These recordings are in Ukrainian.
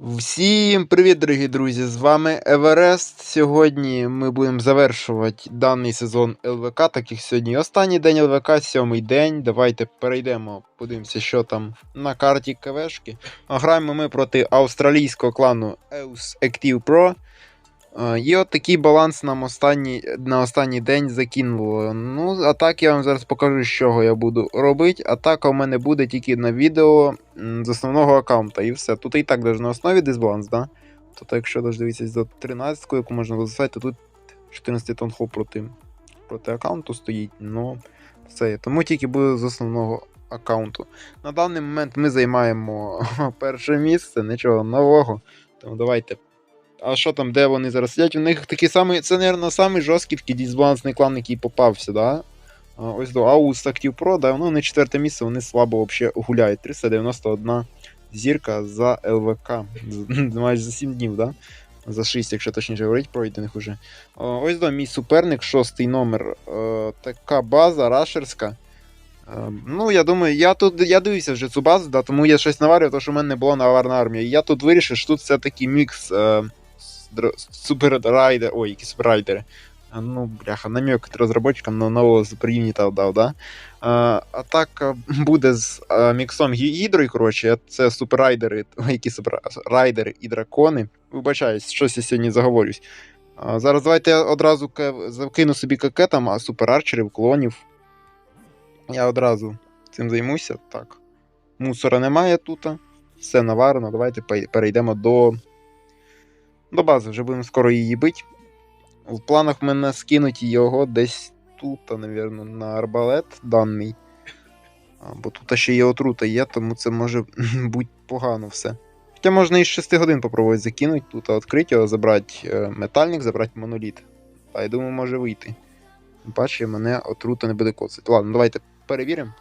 Всім привіт, дорогі друзі! З вами Еверест. Сьогодні ми будемо завершувати даний сезон ЛВК, так як сьогодні останній день ЛВК, сьомий день. Давайте перейдемо, подивимося, що там на карті КВшки. Граємо ми проти австралійського клану EUS Active Pro. Е, І от такий баланс нам останній, на останній день закинуло. Ну, а так я вам зараз покажу, з чого я буду робити. Атака у мене буде тільки на відео з основного аккаунта. І все. Тут і так даже на основі дисбаланс, да? Тобто, якщо даже дивитися за 13, яку можна визначати, то тут 14 тонн хоп проти, проти аккаунту стоїть. Ну, все. Тому тільки буде з основного аккаунту. На даний момент ми займаємо перше місце, нічого нового. Тому давайте а що там, де вони зараз сидять? У них такий самий, це, мабуть, самий жорсткий такий клан, який попався, да? Ось до Аус Active Pro, да, ну, на четверте місце вони слабо вообще гуляють. 391 зірка за ЛВК. Майже за 7 днів, да? За 6, якщо точніше говорити, пройдених уже. Ось до мій суперник, шостий номер. Така база рашерська. Ну, я думаю, я тут я дивився вже цю базу, да, тому я щось наварив, тому що в мене не була наварна армія. І я тут вирішив, що тут все-таки мікс е, суперрайдер. Ой, які суперрайдери. Ну, бляха, намек розробникам на нового суперюніта дав, да? А, атака буде з а, міксом гі- гідрою, коротше, це суперрайдери, які суперрайдери і дракони. Вибачаюсь, щось я сьогодні заговорюсь. А, зараз давайте я одразу закину собі КК а суперарчерів, клонів. Я одразу цим займуся. Так. Мусора немає тут. Все наварено. Давайте перейдемо до. До бази, вже будемо скоро її бити. В планах в мене скинуть його десь тут, напевно, на арбалет даний. Бо тут ще є отрута є, тому це може бути погано все. Хоча можна і з 6 годин попробувати закинути, тут відкрити його, забрати е, метальник, забрати моноліт. Та я думаю, може вийти. Паче мене отрута не буде коцати. Ладно, давайте перевіримо.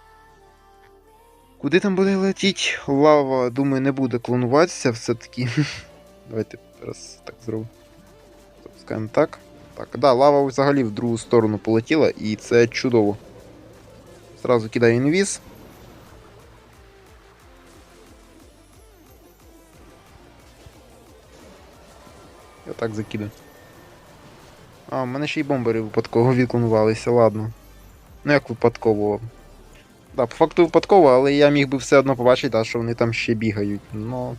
Куди там буде летіти? Лава, думаю, не буде клонуватися все-таки. Давайте зараз так зробимо. Запускаємо так. Так, да, лава взагалі в другу сторону полетіла, і це чудово. Зразу кидаю інвіз. І отак закидаю. А, в мене ще й бомбери випадково відклонувалися, ладно. Ну як випадково. Да, по факту випадково, але я міг би все одно побачити, да, що вони там ще бігають. Ну.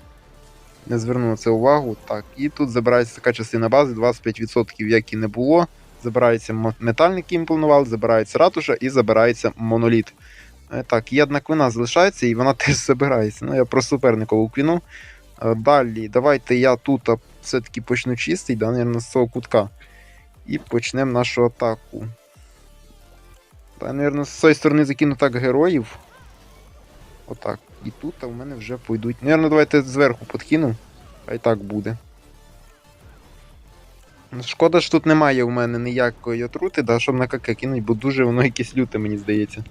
Не звернув на це увагу. Так, і тут забирається така частина бази, 25%, як і не було. Забирається метальник, який ми планували, забирається ратуша і забирається моноліт. Е, Так, і одна квина залишається, і вона теж забирається. Ну, я про суперникову квіну. Е, Далі, давайте я тут все-таки почну чистий, да, наверное, з цього кутка. І почнемо нашу атаку. Та, наверное, з цієї сторони закину так героїв. Отак. І тут а в мене вже пойдуть. Наверно, давайте зверху подкину. Хай так буде. Ну, Шкода, що тут немає у мене ніякої отрути, да, щоб на КК кинуть, бо дуже воно якесь люте, мені здається.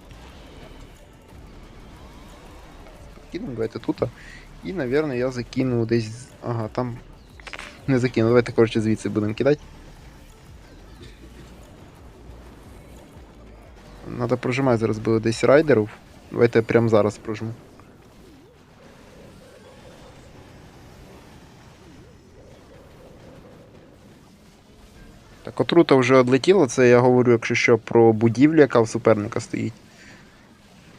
Подкину, давайте тут. І, напевно, я закину десь. Ага, там. Не закину, давайте, коротше, звідси будемо кидати. Надо прожимати зараз буде десь райдерів. Давайте я прямо зараз прожму. Так, отрута вже одлетіла, це я говорю, якщо що, про будівлю, яка в суперника стоїть.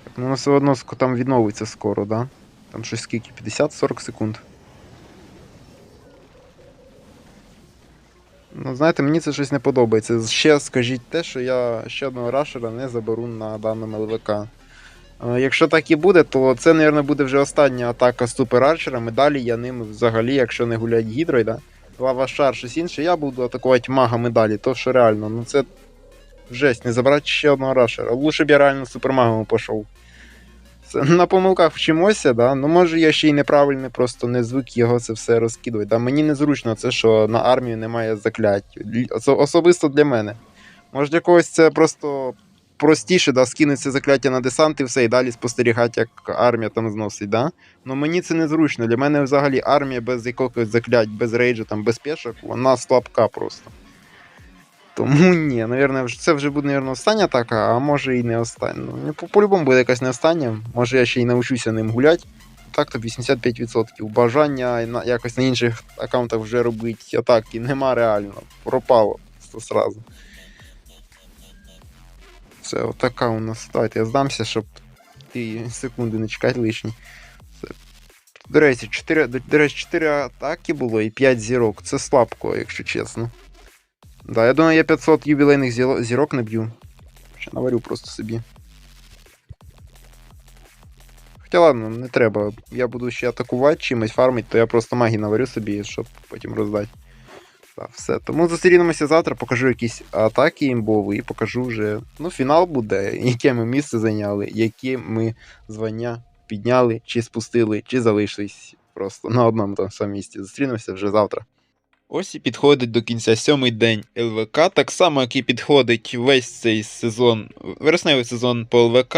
Так, ну, воно все одно там відновиться скоро, да? Там щось скільки? 50-40 секунд. Ну, знаєте, мені це щось не подобається. Ще скажіть те, що я ще одного рашера не заберу на даному ЛВК. Е, Якщо так і буде, то це, мабуть, буде вже остання атака з суперарчерами. Далі я ними взагалі, якщо не гулять гідрой, да? Лава шар, щось інше, я буду атакувати магами далі, то що реально, ну це жесть, не забрати ще одного рашера. Лучше б я реально супермагами пішов. Це, на помилках вчимося, да? ну може я ще й неправильно, просто не звик його це все розкидувати. Да? Мені незручно це, що на армію немає заклять. Особисто для мене. Може для когось це просто простіше, да, скинути це закляття на десант і все, і далі спостерігати, як армія там зносить. Да? Ну мені це незручно. Для мене взагалі армія без якогось заклять, без рейджу, там, без пешок, вона слабка просто. Тому ні, навірно, це вже буде, навірно, остання атака, а може і не остання. Ну, по- по-любому буде якась не остання. Може я ще й навчуся ним гуляти. так то 85%. Бажання на, якось на інших аккаунтах вже робити атаки нема реально. Пропало сразу. Це отака у нас. Давайте я здамся, щоб ти секунди не чекати лишні. Це... До речі, 4, до, речі, 4 атаки було і 5 зірок. Це слабко, якщо чесно. Да, я думаю, я 500 ювілейних зіро- зірок наб'ю. Ще наварю просто собі. Хоча ладно, не треба. Я буду ще атакувати чимось фармить, то я просто магії наварю собі, щоб потім роздати. Так, все. Тому зустрінемося завтра, покажу якісь атаки імбові і покажу вже. Ну, фінал буде, яке ми місце зайняли, які ми звання підняли, чи спустили, чи залишились просто на одному тому самому місці. Зустрінемося вже завтра. Ось і підходить до кінця сьомий день ЛВК, так само, як і підходить весь цей сезон, вересневий сезон по ЛВК.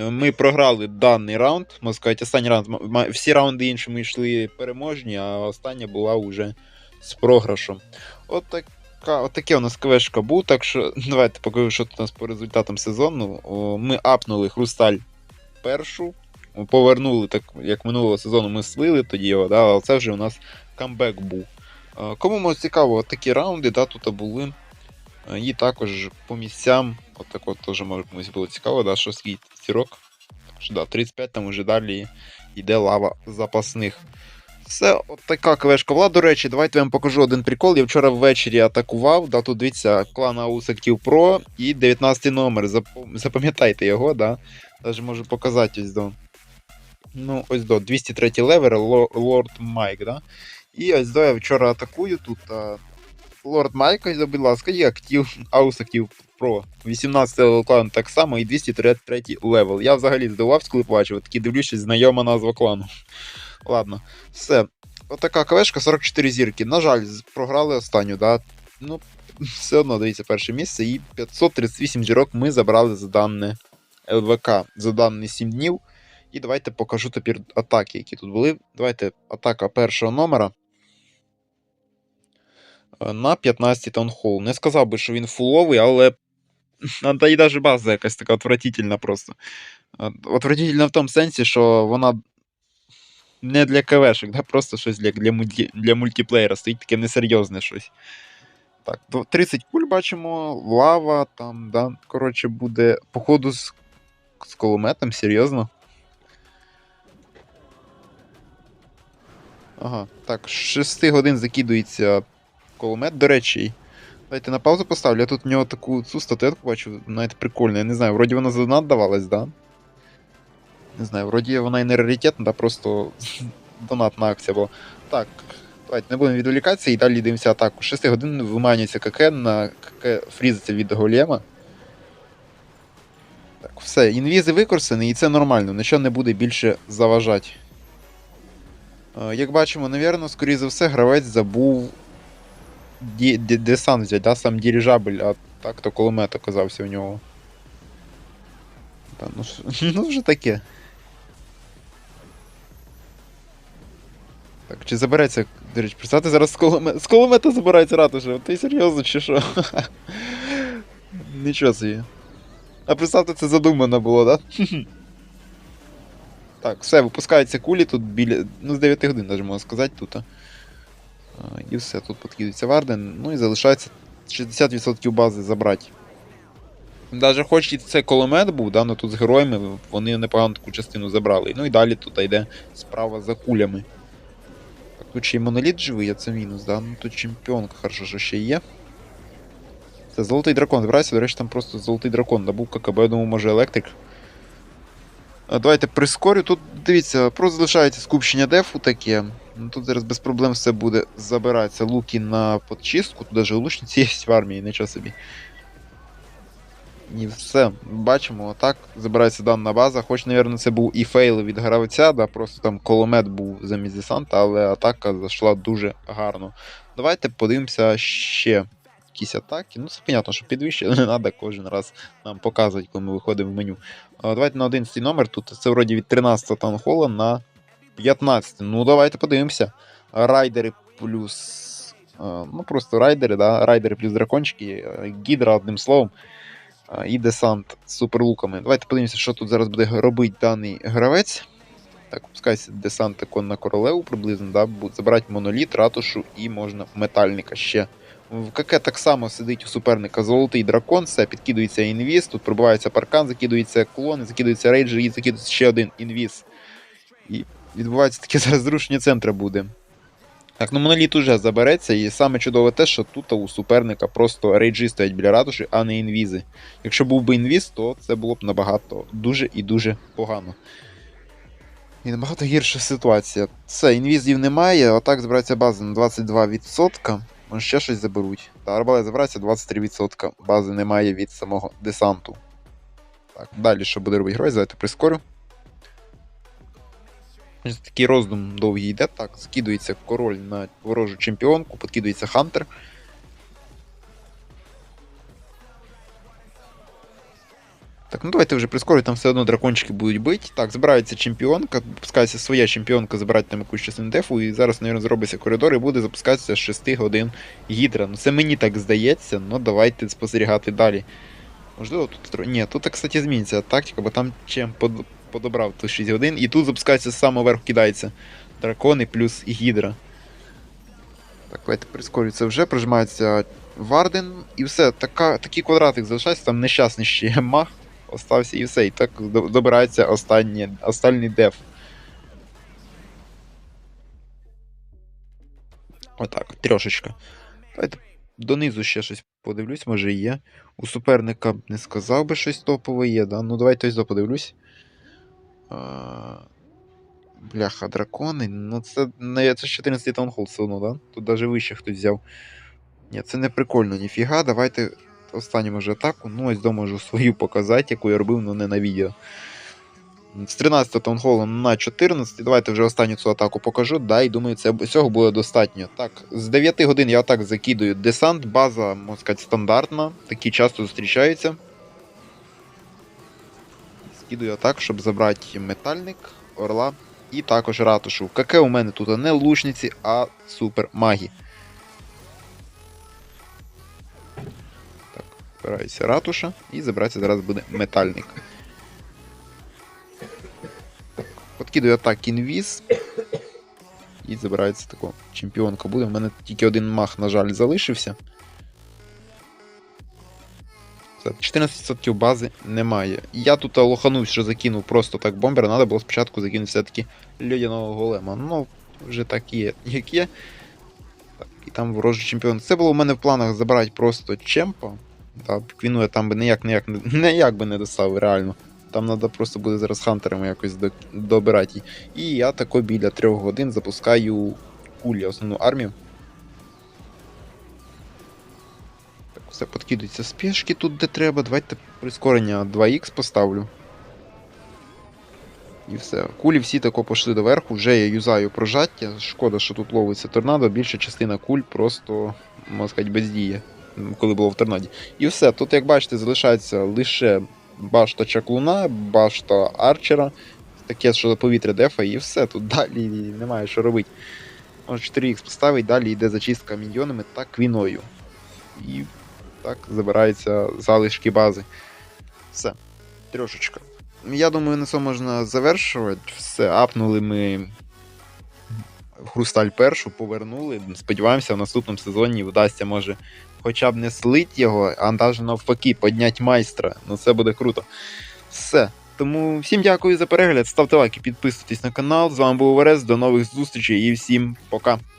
Ми програли даний раунд, можна сказати, останній раунд. Всі раунди іншими йшли переможні, а остання була вже з програшем. От така, от у нас квешка був, так що давайте покажу, що тут у нас по результатам сезону. Ми апнули Хрусталь першу, повернули, так як минулого сезону ми слили тоді його, да, але це вже у нас камбек був. Е, Кому цікаво, такі раунди, да, тут були. Е, І також по місцям, от так от теж може комусь було цікаво, да, що скільки. Так що да, 35 там вже далі йде лава запасних. Це от така квешка була. До речі, давайте я вам покажу один прикол. Я вчора ввечері атакував. Да, тут дивіться, клан Аус Active Pro і 19 номер. Запам'ятайте його, да. Даже можу показати ось до. Ну, ось до 203 левер, Лорд Майк, да. І ось до я вчора атакую тут. А... Лорд Майк, ось, будь ласка, є актив, Аус Active Pro. 18 левел клан так само і 203 левел. Я взагалі здивувався, коли побачив. Такий дивлюсь, знайома назва клану. Ладно, все. Отака кавешка, 44 зірки. На жаль, програли останню, да. Ну, все одно, дивіться, перше місце. І 538 зірок ми забрали за дане ЛВК за дані 7 днів. І давайте покажу тепер атаки, які тут були. Давайте атака першого номера. Е, На 15 таунхол. Не сказав би, що він фуловий, але. Та й навіть база якась така отвратительна просто. Е, Отвратительна в тому сенсі, що вона не для КВшек, да, просто щось для, для, для мультиплеєра стоїть таке несерйозне щось. Так, 30 куль бачимо, лава там, да. Коротше, буде, походу, з, з кулеметом, серйозно. Ага, так, з 6 годин закидується кулемет, до речі. Давайте на паузу поставлю. Я тут в нього таку цю статуетку бачу, навіть прикольну. Я не знаю, вроді вона за донат давалась, да? Не знаю, вроді вона і не раритетна, да просто донатна акція була. Так, давайте не будемо відволікатися і далі дивимося атаку. 6 годин виманюється КК, на КК фрізиться від голема. Так, все, інвізи використані, і це нормально, нічого не буде більше заважати. Е, Як бачимо, навірно, скоріше за все, гравець забув десант взяти, да? сам дирижабль, а так то кулемет оказався у нього. Та, ну, ну вже таке. Так, чи забереться, до речі, представте, зараз з кулемета, з кулемета забирається ратуша. Ти серйозно чи що? Нічого собі. А представте, це задумано було, да? Так, все, випускаються кулі тут біля. Ну, з 9 годин, навіть можна сказати, тут. а. І все, тут підкидується Варден. Ну і залишається 60% бази забрати. Даже хоч і це кулемет був, да, но тут з героями вони непогану таку частину забрали. Ну і далі тут йде справа за кулями. Тут ще й моноліт живий, а це мінус, да? Ну тут чемпіонка, хорошо, що ще є. Це золотий дракон. Збирайся, до речі, там просто золотий дракон набув ККБ, я думаю, може електрик. А, Давайте прискорю. Тут дивіться, просто залишається скупчення дефу таке. Ну, тут зараз без проблем все буде забиратися. Луки на подчистку, тут навіть лучниці є в армії, нічого собі. І все, бачимо, отак забирається дана база. Хоч, мабуть, це був і фейл від гравця, да, просто там коломет був замість десанта, але атака зайшла дуже гарно. Давайте подивимося ще якісь атаки. Ну, це понятно, що підвищити не треба кожен раз нам показувати, коли ми виходимо в меню. Давайте на 11 номер. Тут це вроді від 13 таунхола на 15. Ну, давайте подивимося. Райдери плюс. Ну, просто райдери, да? Райдери плюс дракончики, гідра, одним словом. І десант з суперлуками. Давайте подивимося, що тут зараз буде робити даний гравець. Так, пускайся десант такон на королеву приблизно, да, забирати моноліт, ратушу і можна метальника ще. В КК так само сидить у суперника золотий дракон, все, підкидується інвіз, тут пробивається паркан, закидується клони, закидується рейджер і закидується ще один інвіз. І відбувається таке зараз зрушення центра буде. Так, ну моноліт уже забереться, і саме чудове те, що тут у суперника просто рейджі стоять біля ратуші, а не інвізи. Якщо був би інвіз, то це було б набагато дуже і дуже погано. І набагато гірша ситуація. Все, інвізів немає, отак збирається база на 22%. Може ще щось заберуть. Та арбалет забирається 23%. Бази немає від самого десанту. Так, далі що буде робити герой? Давайте прискорю. Такий роздум довгий йде. Так, скидується король на ворожу чемпіонку, подкидується Хантер. Так, ну давайте вже прискорю, там все одно дракончики будуть бити. Так, збирається чемпіонка, запускається своя чемпіонка, забирати там якусь частину дефу, і зараз, мабуть, зробиться коридор і буде запускатися з 6 годин гідра. Ну це мені так здається, ну давайте спостерігати далі. Можливо, тут Ні, тут, кстати, зміниться тактика, бо там чим. Подобрав тут 6 годин, і тут запускається з самого верху кидається. Дракони плюс гідра. Так, давайте прискорюється вже, прожимається Варден, і все, така, такий квадратик залишається, там нещасний ще мах остався і все. І так добирається останнє, останній деф. Отак, трьошечка. Давайте донизу ще щось подивлюсь, може є. У суперника не сказав би щось топове є, да? Ну давайте ось подивлюсь. Бляха, дракони. Ну це не це ж 14 таунхол все одно, да? Тут навіть вище хтось взяв. Ні, це не прикольно, ніфіга. Давайте останню може атаку. Ну, ось до можу свою показати, яку я робив, але не на відео. З 13 таунхолом на 14. Давайте вже останню цю атаку покажу. Да, і думаю, це, цього буде достатньо. Так, з 9 годин я отак закидую десант. База, можна сказати, стандартна. Такі часто зустрічаються. Скидую атак, щоб забрати метальник, орла і також ратушу. КК у мене тут не лучниці, а супер магі. Так, збирається ратуша і забирається зараз буде метальник. Подкидую атак інвіз. І забирається тако. Чемпіонка буде. У мене тільки один мах, на жаль, залишився. Все, 14% бази немає. Я тут лоханув, що закинув просто так бомбера, треба було спочатку закинути все-таки льодяного голема. Ну, вже так є, як є. Так, і там ворожий чемпіон. Це було у мене в планах забрати просто чемпа. Та, квіну я там би ніяк, ніяк, ніяк би не достав, реально. Там треба просто буде зараз хантерами якось до, добирати. І я тако біля трьох годин запускаю кулі, основну армію. Все подкидується спешки тут, де треба. Давайте прискорення 2х поставлю. І все. Кулі всі тако пішли доверху, вже я юзаю прожаття. Шкода, що тут ловиться торнадо, більша частина куль просто, можна сказати, бездіє, коли було в торнаді. І все. Тут, як бачите, залишається лише башта чаклуна, башта арчера, таке, що повітря дефа, і все. Тут далі немає що робити. Може 4х поставить, далі йде зачистка міньйонами та квіною. І так забираються залишки бази. Все. Трьошечка. Я думаю, на цьому можна завершувати. Все, апнули ми Хрусталь першу, повернули. Сподіваємося, в наступному сезоні вдасться, може, хоча б не слить його, а навіть навпаки, підняти майстра. Ну це буде круто. Все. Тому всім дякую за перегляд. Ставте лайки, підписуйтесь на канал. З вами був Верес. До нових зустрічей і всім пока.